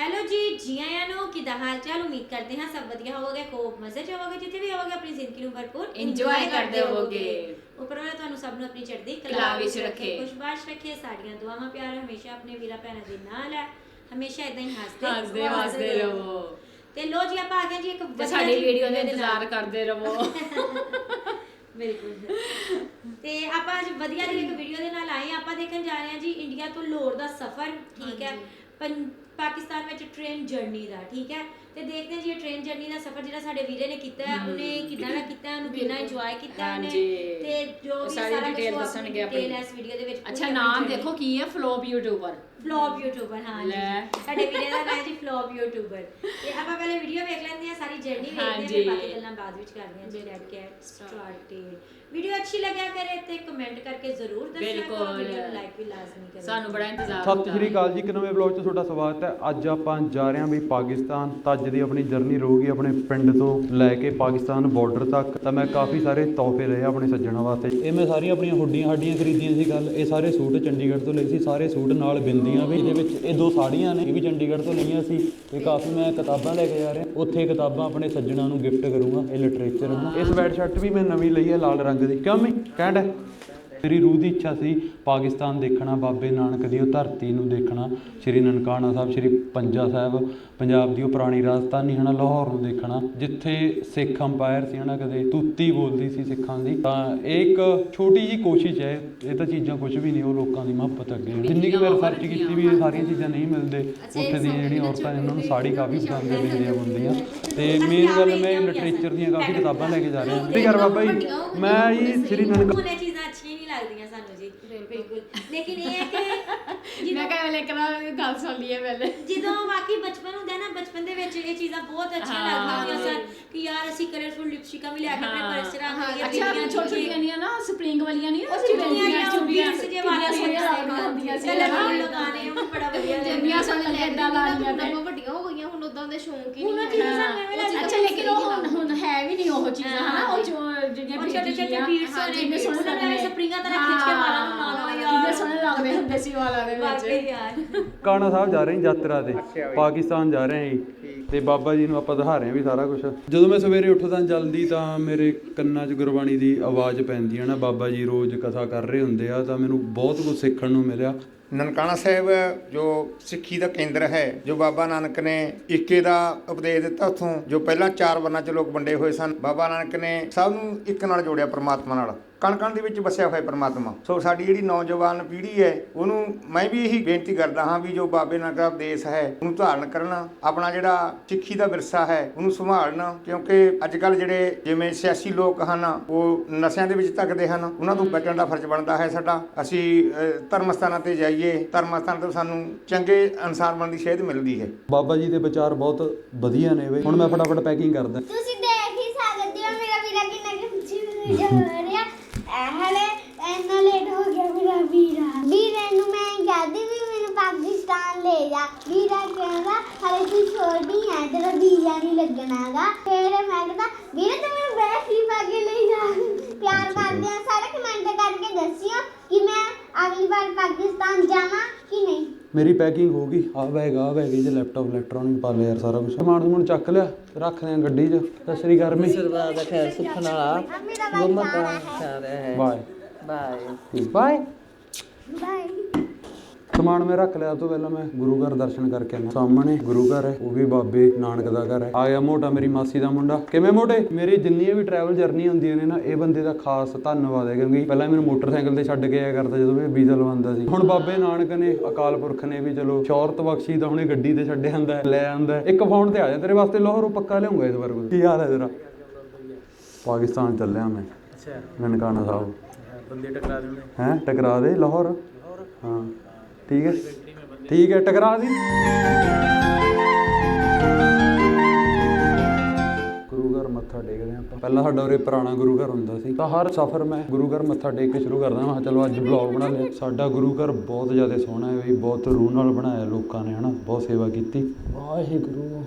Hello ਜੀ ਜੀ ਆਇਆਂ ਨੂੰ ਕਿਦਾਂ ਹਾਲ ਚਾਲ ਉਮੀਦ ਕਰਦੇ ਹਾਂ ਸਭ ਵਧੀਆ ਹੋਵੋਗੇ ਖੂਬ ਮਜ਼ੇ ਚ ਹੋਵੋਗੇ ਜਿੱਥੇ ਵੀ ਹੋਵੋਗੇ ਆਪਣੀ ਜ਼ਿੰਦਗੀ ਨੂੰ ਭਰਪੂਰ enjoy ਕਰਦੇ ਹੋਵੋਗੇ। ਉੱਪਰ ਵਾਲਾ ਤੁਹਾਨੂੰ ਸਭ ਨੂੰ ਆਪਣੀ ਚੜ੍ਹਦੀ ਕਲਾ ਵਿੱਚ ਰੱਖੇ। ਖੁਸ਼ਬਾਸ਼ ਰੱਖੇ ਸਾਡੀਆਂ ਦੁਆਵਾਂ ਪਿਆਰ ਹਮੇਸ਼ਾ ਆਪਣੇ ਵੀਰਾਂ ਭੈਣਾਂ ਦੇ ਨਾਲ ਹੈ। ਹਮੇਸ਼ਾ ਇਦਾਂ ਹੀ ਹੱਸਦੇ ਹੱਸਦੇ ਵਸਦੇ ਰਹੋ। ਤੇ ਲੋ ਜੀ ਆਪਾਂ ਆ ਗਏ ਜੀ ਇੱਕ ਵਧੀਆ ਸਾਡੀ ਵੀਡੀਓ ਦਾ। ਇੰਤਜ਼ਾਰ ਕਰਦੇ ਰਹੋ। ਬਿਲਕੁਲ। ਤੇ ਆਪਾਂ ਅੱਜ ਵਧੀਆ ਜਿਹੀ ਇੱਕ ਵੀਡੀਓ ਦੇ ਨਾਲ ਆਏ। ਆਪਾਂ ਦੇਖਣ ਜਾ ਰਹੇ ਹਾਂ ਜੀ ਇੰਡੀਆ ਤੋਂ ਲਾਹੌਰ ਦਾ ਸਫ਼ਰ ਠੀਕ ਹੈ। ਪਾਕਿਸਤਾਨ ਵਿੱਚ ਟ੍ਰੇਨ ਜਰਨੀ ਦਾ ਠੀਕ ਹੈ? ਤੇ ਦੇਖਦੇ ਹਾਂ ਜੀ ਇਹ ਟ੍ਰੇਨ ਜਰਨੀ ਦਾ ਸਫ਼ਰ ਜਿਹੜਾ ਸਾਡੇ ਵੀਰੇ ਨੇ ਕੀਤਾ ਹੈ ਉਹਨੇ ਕਿਦਾਂ ਦਾ ਕੀਤਾ ਉਹਨੂੰ ਕਿੰਨਾ। ਇੰਜੋਏ ਕੀਤਾ ਹੈ ਉਹਨੇ। ਤੇ ਜੋ ਵੀ ਸਾਰੀ ਕੁਝ ਦੱਸਣਗੇ ਡਿਟੇਲ ਆਪਣੀ। ਇਸ ਵੀਡੀਓ ਦੇ ਵਿੱਚ ਅੱਛਾ ਨਾਮ ਦੇਖੋ ਕੀ ਹੈ? ਫਲੋਪ ਯੂਟਿਊਬਰ ਫਲॉप ਯੂਟਿਊਬਰ ਹਾਂ ਜੀ। ਸਾਡੇ ਵੀਰੇ ਦਾ ਨਾਮ ਜੀ ਫਲॉप ਯੂਟਿਊਬਰ ਤੇ ਆਪਾਂ ਪਹਿਲੇ ਵੀਡੀਓ ਵੇਖ ਲੈਂਦੇ ਹਾਂ ਸਾਰੀ ਜਰਨੀ ਵੇਖਦੇ ਹਾਂ। ਫਿਰ ਬਾਕੀ ਗੱਲਾਂ ਬਾਅਦ ਵਿੱਚ ਕਰਦੇ ਹਾਂ ਜੀ ਲੈਟ ਗੈਟ ਸਟਾਰਟਡ ਵੀਡੀਓ ਅੱਛੀ ਲੱਗਿਆ ਕਰੇ ਤੇ ਕਮੈਂਟ ਕਰਕੇ ਜ਼ਰੂਰ ਦੱਸਿਆ ਕਰੋ ਬਿਲਕੁਲ। ਵੀਡੀਓ ਨੂੰ ਲਾਈਕ ਵੀ ਲਾਜ਼ਮੀ ਕਰੋ ਸਾਨੂੰ ਬੜਾ ਇੰਤਜ਼ਾਰ ਸਤਿ ਸ਼੍ਰੀ ਅਕਾਲ ਜੀ ਇੱਕ ਨਵੇਂ ਵਲੌਗ 'ਚ ਤੁਹਾਡਾ ਸਵਾਗਤ ਹੈ। ਅੱਜ ਆਪਾਂ ਜਾ ਰਹੇ ਹਾਂ ਵੀ ਪਾਕਿਸਤਾਨ ਤਾਂ ਅੱਜ ਦੀ ਆਪਣੀ ਜਰਨੀ ਰਹੂਗੀ ਆਪਣੇ ਪਿੰਡ ਤੋਂ ਲੈ ਕੇ ਪਾਕਿਸਤਾਨ ਬਾਰਡਰ ਤੱਕ। ਤਾਂ ਮੈਂ ਕਾਫੀ ਸਾਰੇ ਤੋਹਫੇ ਲਏ ਆਪਣੇ ਸੱਜਣਾ ਵਾਸਤੇ। ਇਹ ਮੈਂ ਸਾਰੀਆਂ ਆਪਣੀਆਂ ਹੁੱਡੀਆਂ ਹਾਡੀਆਂ ਖਰੀਦੀਆਂ ਸੀ ਗੱਲ ਇਹ ਸਾਰੇ ਸੂਟ ਚੰਡੀਗੜ੍ਹ ਤੋਂ ਲਏ ਸੀ। ਸਾਰੇ ਸੂਟ ਨਾਲ ਬਿੰਦੀਆਂ ਵੀ ਇਹਦੇ ਵਿੱਚ ਇਹ ਦੋ ਸਾੜੀਆਂ ਨੇ ਇਹ ਵੀ ਚੰਡੀਗੜ੍ਹ ਤੋਂ ਲਈਆਂ ਸੀ। ਤੇ ਕਾਫੀ ਮੈਂ ਕਿਤਾਬਾਂ ਲੈ ਕੇ ਜਾ ਰਿਹਾ। ਉੱਥੇ ਕਿਤਾਬਾਂ ਆਪਣੇ ਸੱਜਣਾ ਨੂੰ ਗਿਫਟ ਕਰੂੰਗਾ ਇਹ ਲਿਟਰੇਚਰ ਇਹ ਸਵੈਟ ਸ਼ਰਟ ਵੀ ਮੈਂ ਨਵੀਂ ਲਈ ਹੈ ਲਾਲ ਰੰਗ ਦੀ ਕਿਉਂ ਮੈਂ ਕਹਿੰਦਾ ਮੇਰੀ ਰੂਹ ਦੀ ਇੱਛਾ ਸੀ ਪਾਕਿਸਤਾਨ ਦੇਖਣਾ ਬਾਬੇ ਨਾਨਕ ਦੀ ਉਹ ਧਰਤੀ ਨੂੰ ਦੇਖਣਾ ਸ਼੍ਰੀ ਨਨਕਾਣਾ ਸਾਹਿਬ ਸ਼੍ਰੀ ਪੰਜਾ ਸਾਹਿਬ ਪੰਜਾਬ ਦੀ ਉਹ ਪੁਰਾਣੀ ਰਾਜਧਾਨੀ ਹਨਾ ਲਾਹੌਰ ਨੂੰ ਦੇਖਣਾ ਜਿੱਥੇ ਸਿੱਖ ਅੰਪਾਇਰ ਸੀ ਹਨਾ ਕਦੇ ਤੂਤੀ ਬੋਲਦੀ ਸੀ ਸਿੱਖਾਂ ਦੀ ਤਾਂ ਇਹ ਇੱਕ ਛੋਟੀ ਜੀ ਕੋਸ਼ਿਸ਼ ਹੈ ਇਹ ਤਾਂ ਚੀਜ਼ਾਂ ਕੁਝ ਵੀ ਨਹੀਂ ਉਹ ਲੋਕਾਂ ਦੀ ਮੁਹੱਬਤ ਅੱਗੇ ਜਿੰਨੀ ਕਿ ਮੈਂ ਰਿਸਰਚ ਕੀਤੀ ਵੀ ਇਹ ਸਾਰੀਆਂ ਚੀਜ਼ਾਂ ਨਹੀਂ ਮਿਲਦੇ ਉੱਥੇ ਦੀਆਂ ਜਿਹੜੀਆਂ ਔਰਤਾਂ ਨੇ ਉਹਨਾਂ ਨੂੰ ਸਾੜੀ ਕਾਫੀ ਪਸੰਦ ਮਿਲਦੀਆਂ ਹੁੰਦੀਆਂ। ਤੇ ਮੇਨ ਗੱਲ ਮੈਂ ਲਿਟਰੇਚਰ ਦੀਆਂ ਕਾਫੀ ਕਿਤਾਬਾਂ ਲੈ ਕੇ ਜਾ ਰਿਹਾ। ਹਾਂ ਕੀ ਕਰ ਬਾਬਾ ਜੀ ਮੈਂ ਜੀ ਸ਼੍ਰੀ ਨਨਕਾਣਾ ਹੁਣ ਇਹ ਚੀਜ਼ਾਂ ਅੱਛੀਆਂ ਨਹੀਂ ਲੱਗਦੀਆਂ ਸਾਨੂੰ ਜੀ ਬਿਲਕੁਲ ਲੇਕਿਨ ਇਹ ਹੈ ਕਿ ਮੈਂ ਜਦੋਂ ਕਿਹਾ ਵੇਲੇ ਕਰਾ ਗੱਲ ਸੁਣ ਲਈਏ ਪਹਿਲੇ। ਜਦੋਂ ਵਾਕਈ ਬਚਪਨ ਹੁੰਦਾ ਨਾ ਬਚਪਨ ਦੇ ਵਿੱਚ ਇਹ ਚੀਜ਼ਾਂ ਬਹੁਤ ਅੱਛੀਆਂ ਹਾਂ, ਲੱਗਦੀਆਂ। ਸਨ ਕਿ ਯਾਰ ਅਸੀਂ ਕਲਰਫੁਲ ਲਿਪਸਟਿਕਾਂ ਵੀ ਲੈ ਕੇ ਆਪਣੇ ਪਰਸ 'ਚ ਰੱਖ ਲਈਏ ਅੱਛਾ ਬਿੰਦੀਆਂ ਛੋਟੀ ਛੋਟੀਆਂ ਨਹੀਂ ਨਾ ਸਪਰਿੰਗ ਵਾਲੀਆਂ ਨਹੀਂ ਉਹ ਚੁੰਨੀਆਂ ਜਾਂ ਬੀਡਸ ਜੇ ਵਾਲੀਆਂ ਸੋਹਣੀਆਂ ਲੱਗਦੀਆਂ ਹੁੰਦੀਆਂ ਸੀ ਕਲਰਫੁਲ ਲਗਾਣੇ ਉਹ ਵੀ ਬੜਾ ਵਧੀਆ ਜਿੰਨੀਆਂ ਸੋਹਣੀਆਂ ਲੱਗਦਾ ਲਾਣੀਆਂ ਤੇ ਉਹ ਵੱਡੀਆਂ ਹੋ ਗਈਆਂ ਹੁਣ ਉਦਾਂ ਦੇ ਸ਼ੌਂਕ ਹੀ ਹੁਣ ਉਹ ਨਹੀਂ ਚੀਜ਼ਾਂ ਅੱਛਾ ਲੇਕਿਨ ਉਹ ਹੁਣ ਹੁਣ ਹੈ ਵੀ ਨਹੀਂ ਉਹ ਚੀਜ਼ਾਂ ਹਨਾ? ਉਹ ਜੋ ਜਿਹੜੀਆਂ ਉਹ ਛੋਟੇ ਹਾਂ, ਜਿੰਨੇ ਸੋਹਣੇ ਲੱਗਦੇ ਸਪਰਿੰਗਾਂ ਤਰ੍ਹਾਂ ਖਿੱਚ ਕੇ ਵਾਲਾਂ ਨੂੰ ਲਓ ਯਾਰ ਕਿੰਨੇ ਸੋਹਣੇ ਲੱਗਦੇ ਹੁੰਦੇ ਸੀ ਵਾਲਾਂ ਦੇ ਵਿੱਚ। ਯਾਰ। ਕਾਣਾ ਸਾਹਿਬ ਜਾ ਰਹੇ ਹਾਂ ਯਾਤਰਾ ਤੇ। ਪਾਕਿਸਤਾਨ ਜਾ ਰਹੇ ਹਾਂ ਤੇ ਬਾਬਾ ਜੀ ਨੂੰ ਆਪਾਂ ਦਿਖਾ ਰਹੇ ਹਾਂ ਵੀ ਸਾਰਾ ਕੁਝ ਜਦੋਂ ਮੈਂ ਸਵੇਰੇ ਉੱਠਦਾ ਜਲਦੀ ਤਾਂ ਮੇਰੇ ਕੰਨਾਂ 'ਚ ਗੁਰਬਾਣੀ ਦੀ ਆਵਾਜ਼ ਪੈਂਦੀ ਹੈ ਨਾ। ਬਾਬਾ ਜੀ ਰੋਜ਼ ਕਥਾ ਕਰ ਰਹੇ ਹੁੰਦੇ ਆ ਤਾਂ ਮੈਨੂੰ ਬਹੁਤ ਕੁਝ ਸਿੱਖਣ ਨੂੰ ਮਿਲਿਆ। ਨਨਕਾਣਾ ਸਾਹਿਬ, ਜੋ ਸਿੱਖੀ ਦਾ ਕੇਂਦਰ ਹੈ, ਜੋ ਬਾਬਾ ਨਾਨਕ ਨੇ ਇੱਕੇ ਦਾ ਉਪਦੇਸ਼ ਦਿੱਤਾ ਉਥੋਂ, ਜੋ ਪਹਿਲਾਂ ਚਾਰ ਵਰਨਾਂ 'ਚ ਲੋਕ ਵੰਡੇ ਹੋਏ ਸਨ, ਬਾਬਾ ਨਾਨਕ ਨੇ ਸਭ ਨੂੰ ਇੱਕ ਨਾਲ ਜੋੜਿਆ ਪ੍ਰਮਾਤਮਾ ਨਾਲ। ਕਣ ਕਣ ਦੇ ਵਿੱਚ ਵਸਿਆ ਹੋਇਆ ਪ੍ਰਮਾਤਮਾ। ਸੋ ਸਾਡੀ ਜਿਹੜੀ ਨੌਜਵਾਨ ਪੀੜ੍ਹੀ ਹੈ ਉਹਨੂੰ ਮੈਂ ਵੀ ਇਹੀ ਬੇਨਤੀ ਕਰਦਾ ਹਾਂ ਵੀ ਜੋ ਬਾਬੇ ਨਾਨਕ ਦਾ ਉਪਦੇਸ਼ ਹੈ ਉਹਨੂੰ ਧਾਰਨ ਕਰਨਾ ਆਪਣਾ ਜਿਹੜਾ ਸਿੱਖੀ ਦਾ ਵਿਰਸਾ ਹੈ ਉਹਨੂੰ ਸੰਭਾਲਣਾ ਕਿਉਂਕਿ ਅੱਜ ਕੱਲ ਜਿਹੜੇ ਜਿਵੇਂ ਸਿਆਸੀ ਲੋਕ ਹਨ ਉਹ ਨਸ਼ਿਆਂ ਦੇ ਵਿੱਚ ਧੱਕਦੇ ਹਨ ਉਹਨਾਂ ਤੋਂ ਬਚਣ ਦਾ ਫਰਜ਼ ਬਣਦਾ ਹੈ ਸਾਡਾ। ਅਸੀਂ ਧਰਮ ਸਥਾਨਾਂ ਤੇ ਜਾਈਏ ਧਰਮ ਸਥਾਨ ਤੋਂ ਸਾਨੂੰ ਚੰਗੇ ਇਨਸਾਨ ਬਣਨ ਦੀ ਸੇਧ ਮਿਲਦੀ ਹੈ। ਬਾਬਾ ਜੀ ਦੇ ਵਿਚਾਰ ਬਹੁਤ ਵਧੀਆ ਨੇ ਬਈ। ਹੁਣ ਮੈਂ ਫਟਾਫਟ ਪੈਕਿੰਗ ਕਰਦਾ। ਤੁਸੀਂ ਦੇਖ ਹੀ ਸਕਦੇ ਹੋ ਮੇਰਾ ਵੀਰਾ ਕਿੰਨਾ ਕਿ ਹੋ ਰਿਹਾ ਹਲੇ ਇੰਨਾ ਲੇਟ ਹੋ ਗਿਆ ਮੇਰਾ ਵੀਰਾ। ਵੀਰੇ ਨੂੰ ਮੈਂ ਕਹਿੰਦੀ ਵੀ ਮੈਨੂੰ ਪਾਕਿਸਤਾਨ ਲੈ ਜਾ। ਵੀਰਾ ਕਹਿੰਦਾ, ਹਲੇ ਤੂੰ ਛੋਟੀ ਹੈ ਤੇਰਾ ਵੀਜ਼ਾ ਨਹੀਂ ਲੱਗਣਾਗਾ ਫਿਰ ਮੈਂ ਕਹਿੰਦਾ ਵੀਰੇ ਤੂੰ ਮੈਨੂੰ ਬੈਠ ਹੀ ਪਾ ਕੇ ਲੈ ਜਾ? ਪਿਆਰ ਕਰਦੇ ਆ ਸਾਰੇ ਕਮੈਂਟ ਕਰਕੇ ਦੱਸਿਓ ਕਿ ਮੈਂ ਅਗਲੀ ਵਾਰ ਪਾਕਿਸਤਾਨ ਜਾਵਾਂ ਕਿ ਨਹੀਂ ਮੇਰੀ ਪੈਕਿੰਗ ਹੋ ਗਈ। ਆ ਬੈਗ ਆ ਬੈਗ ਇਹ ਲੈਪਟਾਪ ਇਲੈਕਟ੍ਰੋਨਿਕ ਪਾ ਲਿਆ ਯਾਰ ਸਾਰਾ ਕੁਝ ਸਮਾਨ ਸਮੂਨ ਚੱਕ ਲਿਆ ਰੱਖਦੇ ਆ ਗੱਡੀ 'ਚ। ਸਤਿ ਸ਼੍ਰੀ ਅਕਾਲ ਮੀ ਸਰਵਾ ਦਾ ਖੈਰ ਸੁਖਣ ਵਾਲਾ ਗੁੰਮ ਦਾ ਹੈ। ਬਾਏ ਬਾਏ ਬਾਏ ਬਾਈ ਸਮਾਨ ਮੈਂ ਰੱਖ ਲਿਆ ਤੋਂ ਪਹਿਲਾਂ ਮੈਂ ਗੁਰੂ ਘਰ ਦਰਸ਼ਨ ਕਰਕੇ ਆਇਆ। ਸਾਹਮਣੇ ਗੁਰੂ ਘਰ ਹੈ ਉਹ ਵੀ ਬਾਬੇ ਨਾਨਕ ਦਾ ਘਰ ਹੈ। ਆ ਗਿਆ ਮੋਟਾ ਮੇਰੀ ਮਾਸੀ ਦਾ ਮੁੰਡਾ। ਕਿਵੇਂ ਮੋਟੇ? ਮੇਰੀ ਜਿੰਨੀਆਂ ਵੀ ਟਰੈਵਲ ਜਰਨੀ ਹੁੰਦੀਆਂ ਨੇ ਨਾ ਇਹ ਬੰਦੇ ਦਾ ਖਾਸ ਧੰਨਵਾਦ ਹੈ ਕਿਉਂਕਿ ਪਹਿਲਾਂ ਮੈਨੂੰ ਮੋਟਰਸਾਈਕਲ ਤੇ ਛੱਡ ਕੇ ਆਇਆ ਕਰਦਾ ਜਦੋਂ ਮੈਂ ਵੀਜ਼ਾ ਲਵਾਉਂਦਾ ਸੀ। ਹੁਣ ਬਾਬੇ ਨਾਨਕ ਨੇ ਅਕਾਲ ਪੁਰਖ ਨੇ ਵੀ ਚਲੋ ਸ਼ੌਹਰਤ ਬਖਸ਼ੀ ਤਾਂ ਹੁਣੇ ਗੱਡੀ ਤੇ ਛੱਡ ਆਂਦਾ ਹੈ, ਲੈ ਆਂਦਾ। ਇੱਕ ਫੋਨ ਤੇ ਆ ਜਾ ਤੇਰੇ ਵਾਸਤੇ ਲਾਹੌਰ ਪੱਕਾ ਲਿਆਉਂਗਾ ਇਸ ਵਾਰ ਕੀ ਹਾਲ ਹੈ ਤੇਰਾ? ਪਾਕਿਸਤਾਨ ਚੱਲਿਆ ਮੈਂ। ਅੱਛਾ। ਨਨਕਾਣਾ ਸਾਹਿਬ। ਬੰਦੇ ਟਕਰਾ ਦਿੰਦੇ ਹੈਂ ਟਕਰਾ ਦੇ ਲਾਹੌਰ। ਹਾਂ। ਠੀਕ ਹੈ? ਠੀਕ ਹੈ ਟਕਰਾ ਦੀ ਗੁਰੂ ਘਰ ਮੱਥਾ ਟੇਕਦੇ ਹਾਂ ਆਪਾਂ। ਪਹਿਲਾਂ ਸਾਡਾ ਉਰੇ ਪੁਰਾਣਾ ਗੁਰੂ ਘਰ ਹੁੰਦਾ ਸੀ। ਤਾਂ ਹਰ ਸਫ਼ਰ ਮੈਂ ਗੁਰੂ ਘਰ ਮੱਥਾ ਟੇਕ ਕੇ ਸ਼ੁਰੂ ਕਰਦਾ ਹਾਂ ਚਲੋ ਅੱਜ ਵਲੌਗ ਬਣਾ ਲਿਆ ਸਾਡਾ ਗੁਰੂ ਘਰ ਬਹੁਤ ਜ਼ਿਆਦਾ ਸੋਹਣਾ ਹੈ ਬਈ ਬਹੁਤ ਰੂਹ ਨਾਲ ਬਣਾਇਆ ਲੋਕਾਂ ਨੇ, ਹਨਾ? ਬਹੁਤ ਸੇਵਾ ਕੀਤੀ। ਵਾਹਿਗੁਰੂ।